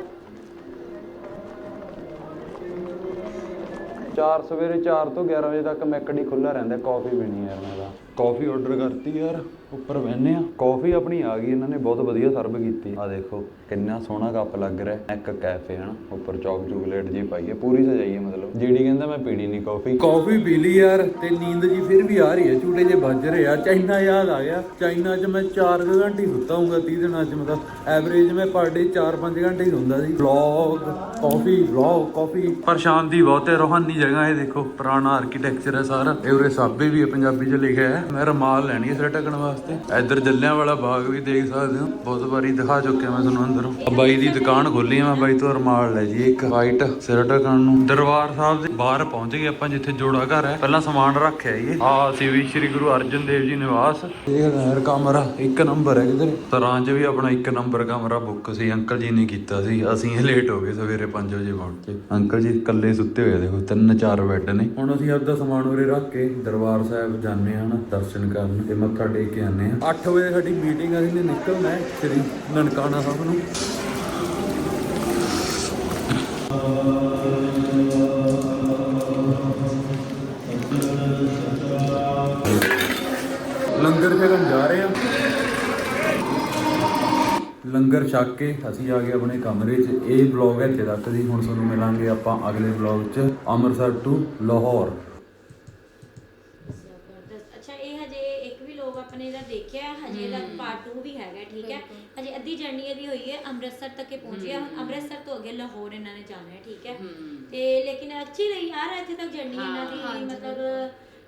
ਚਾਰ ਸਵੇਰੇ 4 ਤੋਂ 11 ਵਜੇ ਤੱਕ ਮੈਕਡੀ ਖੁੱਲਾ ਰਹਿੰਦਾ ਕਾਫੀ ਪੀਣੀ ਯਾਰ ਮੈਂ ਤਾਂ। ਕਾਫੀ ਆਰਡਰ ਕਰਤੀ ਯਾਰ। ਉੱਪਰ ਬਹਿਨੇ ਆ। ਕਾਫੀ ਆਪਣੀ ਆ ਗਈ ਇਹਨਾਂ ਨੇ ਬਹੁਤ ਵਧੀਆ ਸਰਵ ਕੀਤੀ। ਆ ਦੇਖੋ ਕਿੰਨਾ ਸੋਹਣਾ ਕੱਪ ਲੱਗ ਰਿਹਾ ਇੱਕ ਕੈਫੇ ਹਨ ਉੱਪਰ ਚੌਕ ਚੋਕਲੇਟ ਜੀ ਪਾਈ ਹੈ ਪੂਰੀ ਸਜਾਈ ਹੈ ਮਤਲਬ। ਜੀਡੀ ਕਹਿੰਦਾ ਮੈਂ ਪੀਣੀ ਨਹੀਂ ਕਾਫੀ ਕਾਫੀ ਪੀ ਲਈ ਯਾਰ ਤੇ ਨੀਂਦ ਜੀ ਫਿਰ ਵੀ ਆ ਰਹੀ ਹੈ ਝੂਟੇ ਜੇ ਵੱਜ ਰਹੇ ਆ। ਚਾਈਨਾ ਯਾਦ ਆ ਗਿਆ ਚਾਈਨਾ 'ਚ ਮੈਂ 4 ਘੰਟੇ ਹੀ ਸੁੱਤਾ ਹੂੰਗਾ 30 ਦਿਨਾਂ 'ਚ ਮਤਲਬ। ਐਵਰੇਜ ਮੈਂ ਪਰ ਡੇ 4-5 ਘੰਟੇ ਹੀ ਹੁੰਦਾ ਸੀ। ਵਲੌਗ ਕਾਫੀ ਵਲੌਗ ਕਾਫੀ ਪਰ ਸ਼ਾਂਤੀ ਬਹੁਤ ਹੈ ਰੋਹਾਨੀ ਜਗ੍ਹਾ ਹੈ ਦੇਖੋ। ਪੁਰਾਣਾ ਆਰਕੀਟੈਕਚਰ ਹੈ ਸਾਰਾ। ਇਹ ਉਰੇ ਸਾਬੇ ਵੀ ਹੈ ਪੰਜਾਬੀ 'ਚ ਲਿਖਿਆ ਹੈ। ਮੈਂ ਰਮਾਲ ਲੈਣੀ ਹੈ ਸਿਰ ਢੱਕਣ ਵਾਸਤੇ। ਇੱਧਰ ਜੱਲਿਆਂ ਵਾਲਾ ਬਾਗ ਵੀ ਦੇਖ ਸਕਦੇ ਹੋ। ਬਹੁਤ ਵਾਰੀ ਦਿਖਾ ਚੁੱਕਿਆ ਮੈਂ ਤੁਹਾਨੂੰ ਅੰਦਰੋਂ। ਆ ਬਾਈ ਦੀ ਦੁਕਾਨ ਖੋਲੀ ਹੈ ਮੈਂ ਬਾਈ ਤੋਂ ਰਮਾਲ ਲੈ ਜੀ, ਇੱਕ ਵਾਈਟ ਸਿਰ ਢੱਕਣ ਨੂੰ। ਦਰਬਾਰ ਸਾਹਿਬ ਦੇ ਬਾਹਰ ਪਹੁੰਚ ਗਏ ਆਪਾਂ ਜਿੱਥੇ ਜੋੜਾ ਘਰ ਹੈ। ਪਹਿਲਾਂ ਸਮਾਨ ਰੱਖਿਆ ਇਹ ਆ ਸੀ ਵੀ ਸ੍ਰੀ ਗੁਰੂ ਅਰਜਨ ਦੇਵ ਜੀ ਨਿਵਾਸ। ਇਹ ਯਾਰ ਕਮਰਾ ਇੱਕ ਨੰਬਰ ਹੈ ਕਿਧਰ। ਤਰਾਂ 'ਚ ਵੀ ਆਪਣਾ ਇੱਕ ਨੰਬਰ ਕਮਰਾ ਬੁੱਕ ਸੀ ਅੰਕਲ ਜੀ ਨੇ ਕੀਤਾ ਸੀ। ਅਸੀਂ ਲੇਟ ਹੋ ਗਏ ਸਵੇਰੇ 5 ਵਜੇ ਪਹੁੰਚੇ ਅੰਕਲ ਜੀ ਇਕੱਲੇ ਸੁੱਤੇ ਹੋਏ ਆ, ਦੇਖੋ ਤਿੰਨ ਚਾਰ ਬੈੱਡ ਨੇ। ਹੁਣ ਅਸੀਂ ਆਪਦਾ ਸਮਾਨ ਉਰੇ ਰੱਖ ਕੇ ਦਰਬਾਰ ਸਾਹਿਬ ਜਾਂਦੇ ਹਾਂ ਦਰਸ਼ਨ ਕਰਨ ਤੇ ਮੱਥਾ ਟੇਕ ਕੇ ਆਉਂਦੇ ਹਾਂ। 8 ਵਜੇ ਸਾਡੀ ਮੀਟਿੰਗ ਅਸੀਂ ਨੇ ਨਿਕਲਣਾ ਹੈ ਸ੍ਰੀ ਨਨਕਾਣਾ ਸਾਹਿਬ ਨੂੰ। ਲੰਗਰ ਛਕਣ ਜਾ ਰਹੇ ਹਾਂ। ਲੰਗਰ ਛਕ ਕੇ ਅਸੀਂ ਆ ਗਏ ਆਪਣੇ ਕਮਰੇ 'ਚ। ਇਹ ਵਲੌਗ ਹੈ ਇੱਥੇ ਤੱਕ ਦੀ। ਹੁਣ ਤੁਹਾਨੂੰ ਮਿਲਾਂਗੇ ਆਪਾਂ ਅਗਲੇ ਵਲੌਗ 'ਚ ਅੰਮ੍ਰਿਤਸਰ ਟੂ ਲਾਹੌਰ। ਜ਼ਬਰਦਸਤ ਅੱਛਾ ਇਹ ਹਜੇ ਇੱਕ ਵੀ ਲੋਕ ਆਪਣੇ ਦਾ ਦੇਖਿਆ ਹਜੇ ਦਾ ਪਾਰਟ 2 ਵੀ ਹੈਗਾ ਠੀਕ ਹੈ? ਹਜੇ ਅੱਧੀ ਜਰਨੀ ਇਹਦੀ ਹੋਈ ਹੈ ਅੰਮ੍ਰਿਤਸਰ ਤੱਕ ਇਹ ਪਹੁੰਚੇ ਆ ਹੁਣ ਅੰਮ੍ਰਿਤਸਰ ਤੋਂ ਅੱਗੇ ਲਾਹੌਰ ਇਹਨਾਂ ਨੇ ਜਾਣਾ ਹੈ ਠੀਕ ਹੈ? ਤੇ ਲੇਕਿਨ ਅੱਛੀ ਰਹੀ ਯਾਰ ਇੱਥੇ ਤੱਕ ਜਰਨੀ ਇਹਨਾਂ ਦੀ ਮਤਲਬ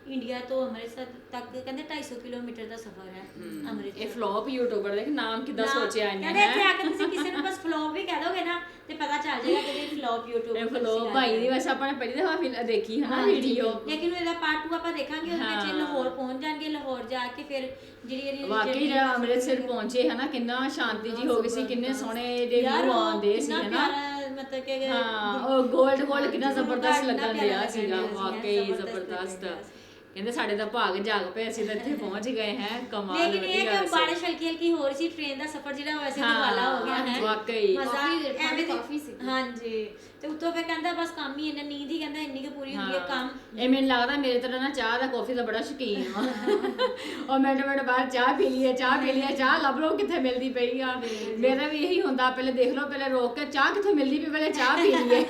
ਇੰਡੀਆ ਤੋਂ ਅੰਮ੍ਰਿਤਸਰ ਤੱਕ ਕਹਿੰਦੇ 250 ਕਿਲੋਮੀਟਰ ਦਾ ਸਫ਼ਰ ਹੈ ਅੰਮ੍ਰਿਤਸਰ। ਇਹ ਫਲੌਪ ਯੂਟਿਊਬਰ ਦਾ ਨਾਮ ਕਿਦਾਂ ਸੋਚਿਆ ਇਹਨੇ ਕਹਿੰਦੇ ਕਿ ਆਖਰ ਤੁਸੀਂ ਕਿਸੇ ਨੂੰ ਬਸ ਫਲੌਪ ਵੀ ਕਹਿ ਦੋਗੇ ਨਾ ਤੇ ਪਤਾ ਚੱਲ ਜਾਏਗਾ ਕਿ ਇਹ ਫਲੌਪ ਯੂਟਿਊਬਰ ਇਹ ਫਲੌਪ ਭਾਈ ਦੀ ਵਸ ਆਪਾਂ ਪਹਿਲੀ ਵਾਰ ਫਿਰ ਦੇਖੀ ਹੈ ਨਾ ਵੀਡੀਓ ਲੇਕਿਨ ਇਹਦਾ ਪਾਰਟ 2 ਆਪਾਂ ਦੇਖਾਂਗੇ ਉਹਦੇ ਵਿੱਚ ਲਾਹੌਰ ਪਹੁੰਚ ਜਾਣਗੇ ਲਾਹੌਰ ਜਾ ਕੇ ਫਿਰ ਜਿਹੜੀ ਇਹਦੀ ਵਾਕਈ ਜਿਹੜਾ ਅੰਮ੍ਰਿਤਸਰ ਪਹੁੰਚੇ ਹੈ ਨਾ ਕਿੰਨਾ ਸ਼ਾਂਤੀ ਜੀ ਹੋ ਗਈ ਸੀ ਕਿੰਨੇ ਸੋਹਣੇ ਦੇ ਵਿਊ ਆਉਂਦੇ ਸੀ ਹੈ ਨਾ? ਮਤਲਬ ਕਿ ਹਾਂ ਉਹ 골ਡ 골ਡ ਕਿੰਨਾ ਜ਼ਬਰਦਸਤ ਲੱਗਣ ਦਿਆ ਸੀਗਾ ਵਾਕਈ ਜ਼ਬਰਦਸਤ ਕਹਿੰਦੇ ਸਾਡੇ ਤਾਂ ਭਾਗ ਜਾਗ ਪਏ ਅਸੀਂ ਤਾਂ ਇੱਥੇ ਪਹੁੰਚ ਗਏ ਹੈ ਕਮਾਲ ਲੇਕਿਨ ਇਹ ਕਿ। ਬਾਰਿਸ਼ ਹਲਕੀ ਹਲਕੀ ਹੋ ਰਹੀ ਸੀ ਟ੍ਰੇਨ ਦਾ ਸਫ਼ਰ ਜਿਹੜਾ ਹੋਇਆ ਸੀ ਹਾਂ, ਦੁਬਾਲਾ ਹੋ ਗਿਆ ਹੈ ਵਾਕਈ। ਮਜ਼ਾ ਕਾਫੀ ਦੀ- ਕਾਫੀ ਸੀ। ਹਾਂਜੀ ਤੇ ਉੱਤੋਂ ਫਿਰ ਕਹਿੰਦਾ ਬਸ ਕੰਮ ਹੀ ਇਹਨਾਂ ਨੀਂਦ ਹੀ ਕਹਿੰਦਾ ਇੰਨੀ ਕੁ ਪੂਰੀ ਹੁੰਦੀ ਹੈ ਕੰਮ ਇਹ ਮੈਨੂੰ ਲੱਗਦਾ ਮੇਰੇ ਤਰ੍ਹਾਂ ਨਾ ਚਾਹ ਦਾ ਕਾਫੀ ਦਾ ਬੜਾ ਸ਼ੌਕੀਨ ਆ ਔਰ ਮੈਂ ਮਿੰਟ ਬਾਅਦ ਚਾਹ ਪੀ ਲਈਏ ਚਾਹ ਪੀ ਲਈਏ ਚਾਹ ਲੱਭ ਲਓ ਕਿੱਥੇ ਮਿਲਦੀ ਪਈ ਆ ਮੇਰਾ ਵੀ ਇਹੀ ਹੁੰਦਾ ਪਹਿਲੇ ਦੇਖ ਲਓ ਪਹਿਲੇ ਰੋਕ ਕੇ ਚਾਹ ਕਿੱਥੋਂ ਮਿਲਦੀ ਪਈ ਪਹਿਲੇ ਚਾਹ ਪੀ ਲਈਏ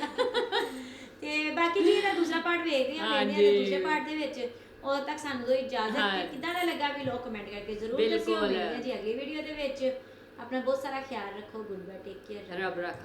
ਤੇ ਬਾਕੀ ਜੀ ਇਹਦਾ ਦੂਸਰਾ ਪਾਰਟ ਵੇਖਦੇ ਹਾਂ ਵੇਖਦੇ ਹਾਂਜੀ। ਦੂਸਰੇ ਪਾਰਟ ਦੇ ਵਿੱਚ ਉਦੋਂ ਤੱਕ ਸਾਨੂੰ ਦੋ ਇਜਾਜ਼ਤ ਹਾਂ। ਕਿ ਕਿੱਦਾਂ ਦਾ ਲੱਗਾ ਵੀ ਲੋਕ ਕਮੈਂਟ ਕਰਕੇ ਜ਼ਰੂਰ ਦੱਸਿਓ। ਬਿਲਕੁਲ। ਮਿਲਦੇ ਹਾਂ ਜੀ ਅਗਲੀ ਵੀਡੀਓ ਦੇ ਵਿੱਚ ਆਪਣਾ ਬਹੁਤ ਸਾਰਾ ਖਿਆਲ ਰੱਖੋ। ਗੁੱਡ ਬਾਏ ਟੇਕ ਕੇਅਰ ਰੱਬ ਰੱਖ।